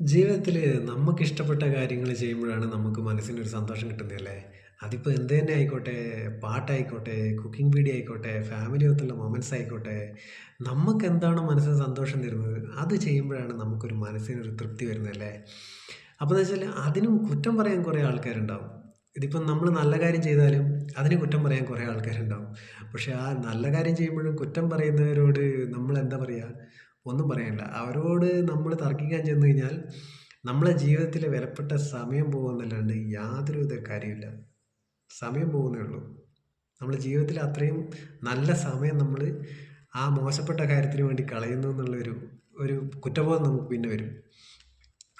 ജീവിതത്തിൽ നമുക്ക് ഇഷ്ടപ്പെട്ട കാര്യങ്ങൾ ചെയ്യുമ്പോഴാണ് നമുക്ക് മനസ്സിനൊരു സന്തോഷം കിട്ടുന്നതല്ലേ അതിപ്പോൾ എന്ത് തന്നെ ആയിക്കോട്ടെ പാട്ടായിക്കോട്ടെ കുക്കിംഗ് വീഡിയോ ആയിക്കോട്ടെ ഫാമിലി ഒത്തുള്ള മൊമെന്റ്സ് ആയിക്കോട്ടെ നമുക്ക് എന്താണോ മനസ്സിന് സന്തോഷം തരുന്നത് അത് ചെയ്യുമ്പോഴാണ് നമുക്കൊരു മനസ്സിനൊരു തൃപ്തി വരുന്നതല്ലേ അപ്പോൾ എന്ന് വെച്ചാൽ അതിനും കുറ്റം പറയാൻ കുറേ ആൾക്കാരുണ്ടാവും. ഇതിപ്പം നമ്മൾ നല്ല കാര്യം ചെയ്താലും അതിന് കുറ്റം പറയാൻ കുറേ ആൾക്കാരുണ്ടാവും. പക്ഷേ ആ നല്ല കാര്യം ചെയ്യുമ്പോഴും കുറ്റം പറയുന്നവരോട് നമ്മൾ എന്താ പറയുക ഒന്നും പറയാനില്ല. അവരോട് നമ്മൾ തർക്കിക്കാൻ ചെന്ന് കഴിഞ്ഞാൽ നമ്മളെ ജീവിതത്തിലെ വിലപ്പെട്ട സമയം പോകുന്നല്ലാണ്ട് യാതൊരുവിധ കാര്യമില്ല സമയം പോകുന്നേ ഉള്ളൂ. നമ്മുടെ ജീവിതത്തിൽ അത്രയും നല്ല സമയം നമ്മൾ ആ മോശപ്പെട്ട കാര്യത്തിന് വേണ്ടി കളയുന്നു എന്നുള്ളൊരു ഒരു കുറ്റബോധം നമുക്ക് പിന്നെ വരും.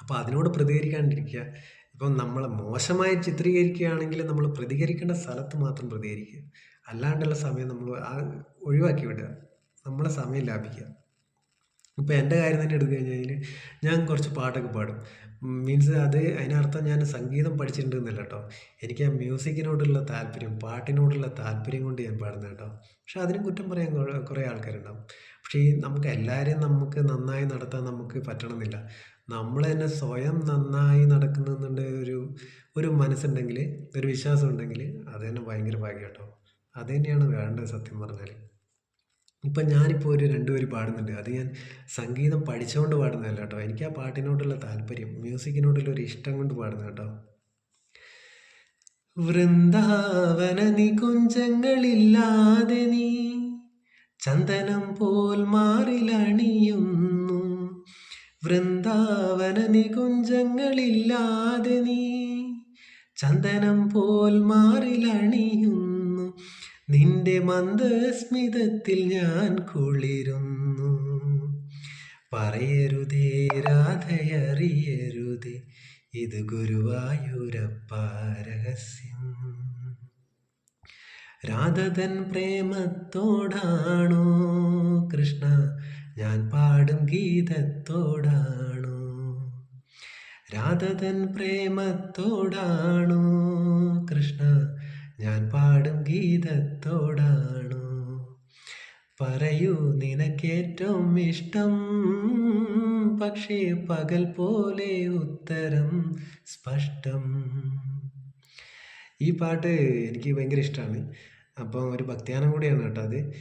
അപ്പോൾ അതിനോട് പ്രതികരിക്കാണ്ടിരിക്കുക. ഇപ്പം നമ്മളെ മോശമായി ചിത്രീകരിക്കുകയാണെങ്കിൽ നമ്മൾ പ്രതികരിക്കേണ്ട സ്ഥലത്ത് മാത്രം പ്രതികരിക്കുക. അല്ലാണ്ടുള്ള സമയം നമ്മൾ ആ ഒഴിവാക്കി വിടുക. നമ്മളെ സമയം ലാഭിക്കുക. ഇപ്പോൾ എന്റെ കാര്യം തന്നെ എടുത്തു കഴിഞ്ഞ് കഴിഞ്ഞാൽ ഞാൻ കുറച്ച് പാട്ടൊക്കെ പാടും. മീൻസ് അത് അതിനർത്ഥം ഞാൻ സംഗീതം പഠിച്ചിട്ടുണ്ട് എന്നല്ല കേട്ടോ എനിക്ക് ആ മ്യൂസിക്കിനോടുള്ള താല്പര്യം പാട്ടിനോടുള്ള താല്പര്യം കൊണ്ട് ഞാൻ പാടുന്നത് കേട്ടോ പക്ഷെ അതിനും കുറ്റം പറയാൻ കുറേ കുറേ ആൾക്കാരുണ്ടാവും. പക്ഷേ ഈ നമുക്ക് എല്ലാവരെയും നമുക്ക് നന്നായി നടത്താൻ നമുക്ക് പറ്റണമെന്നില്ല. നമ്മൾ തന്നെ സ്വയം നന്നായി നടക്കുന്നുണ്ട് ഒരു ഒരു മനസ്സുണ്ടെങ്കിൽ ഒരു വിശ്വാസം ഉണ്ടെങ്കിൽ അത് തന്നെ ഭയങ്കര ഭാഗ്യം കേട്ടോ അത് തന്നെയാണ് വേണ്ടത് സത്യം പറഞ്ഞാൽ ഇപ്പം ഞാനിപ്പോൾ ഒരു രണ്ട് വരി പാടുന്നുണ്ട്. അത് ഞാൻ സംഗീതം പഠിച്ചുകൊണ്ട് പാടുന്നതല്ല കേട്ടോ. എനിക്ക് ആ പാട്ടിനോടുള്ള താല്പര്യം മ്യൂസിക്കിനോടുള്ള ഒരു ഇഷ്ടം കൊണ്ട് പാടുന്നത് കേട്ടോ. വൃന്ദാവന നികുഞ്ചങ്ങളില്ലാതെ നീ ചന്ദനം പോൽ മാറിലണിയുന്നു. വൃന്ദാവന നികുഞ്ചങ്ങളില്ലാതെ നീ ചന്ദനം പോൽ മാറിലണിയുന്നു. നിന്റെ മന്ദസ്മിതത്തിൽ ഞാൻ കുളിരുന്നു. പറയരുതേ രാധയറിയരുതേ ഇത് ഗുരുവായൂരപ്പ രഹസ്യം. രാധതൻ പ്രേമത്തോടാണോ കൃഷ്ണ ഞാൻ പാടും ഗീതത്തോടാണോ? രാധതൻ പ്രേമത്തോടാണോ കൃഷ്ണ ഞാൻ പാടും ഗീതത്തോടാണു. പറയൂ നിനക്കേറ്റവും ഇഷ്ടം. പക്ഷേ പകൽ പോലെ ഉത്തരം സ്പഷ്ടം. ഈ പാട്ട് എനിക്ക് ഭയങ്കര ഇഷ്ടമാണ് അപ്പം ഒരു ഭക്തിഗാനം കൂടിയാണ് കേട്ടോ അത്.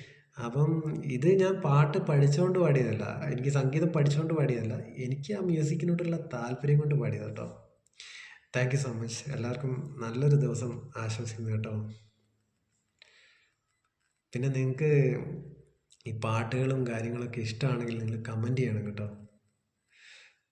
അപ്പം ഇത് ഞാൻ പാട്ട് പഠിച്ചുകൊണ്ട് പാടിയതല്ല. എനിക്ക് സംഗീതം പഠിച്ചുകൊണ്ട് പാടിയതല്ല. എനിക്ക് ആ മ്യൂസിക്കിനോടുള്ള താല്പര്യം കൊണ്ട് പാടിയത് കേട്ടോ. താങ്ക് യു സോ മച്ച് എല്ലാവർക്കും നല്ലൊരു ദിവസം ആശംസിക്കുന്നു കേട്ടോ. പിന്നെ നിങ്ങൾക്ക് ഈ പാട്ടുകളും കാര്യങ്ങളൊക്കെ ഇഷ്ടമാണെങ്കിൽ നിങ്ങൾ കമന്റ് ചെയ്യണം കേട്ടോ.